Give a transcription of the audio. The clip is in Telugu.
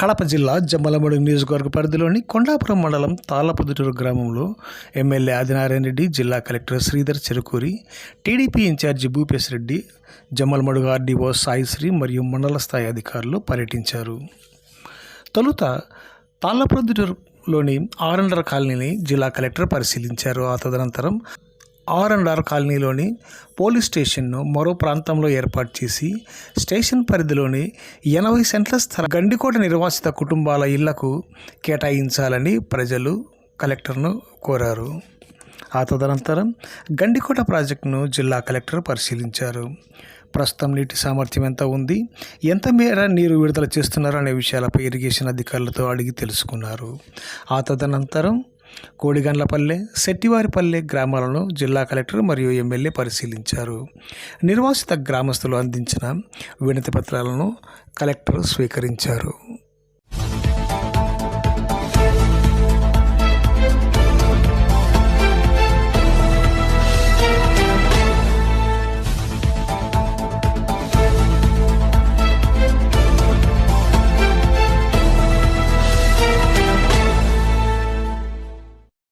కడప జిల్లా జమ్మలమడుగు నియోజకవర్గ పరిధిలోని కొండాపురం మండలం తాళ్ళపుదుటూరు గ్రామంలో ఎమ్మెల్యే ఆదినారాయణ రెడ్డి జిల్లా collector Sridhar Cherukuri TDP incharge Bhupesh Reddy Jammalamadugu RDO Saisri మరియు మండల స్థాయి అధికారులు పర్యటించారు. తొలుత తాళ్ళపుదుటూరులోని ఆర్ కాలనీని జిల్లా కలెక్టర్ పరిశీలించారు. ఆ తదనంతరం ఆర్ అండ్ ఆర్ కాలనీలోని పోలీస్ స్టేషన్ను మరో ప్రాంతంలో ఏర్పాటు చేసి స్టేషన్ పరిధిలోని ఎనభై సెంట్ల స్థల గండికోట నిర్వాసిత కుటుంబాల ఇళ్ళకు కేటాయించాలని ప్రజలు కలెక్టర్ను కోరారు. ఆ తదనంతరం గండికోట ప్రాజెక్టును జిల్లా కలెక్టర్ పరిశీలించారు. ప్రస్తుతం నీటి సామర్థ్యం ఎంత ఉంది? ఎంత మేర నీరు విడుదల చేస్తున్నారు? అనే విషయాలపై ఇరిగేషన్ అధికారులతో అడిగి తెలుసుకున్నారు. ఆ తదనంతరం కోడిగండ్లపల్లె శెట్టివారిపల్లె గ్రామాలను జిల్లా కలెక్టర్ మరియు ఎమ్మెల్యే పరిశీలించారు. నిర్వాసిత గ్రామస్తులు అందించిన వినతి పత్రాలను కలెక్టర్ స్వీకరించారు.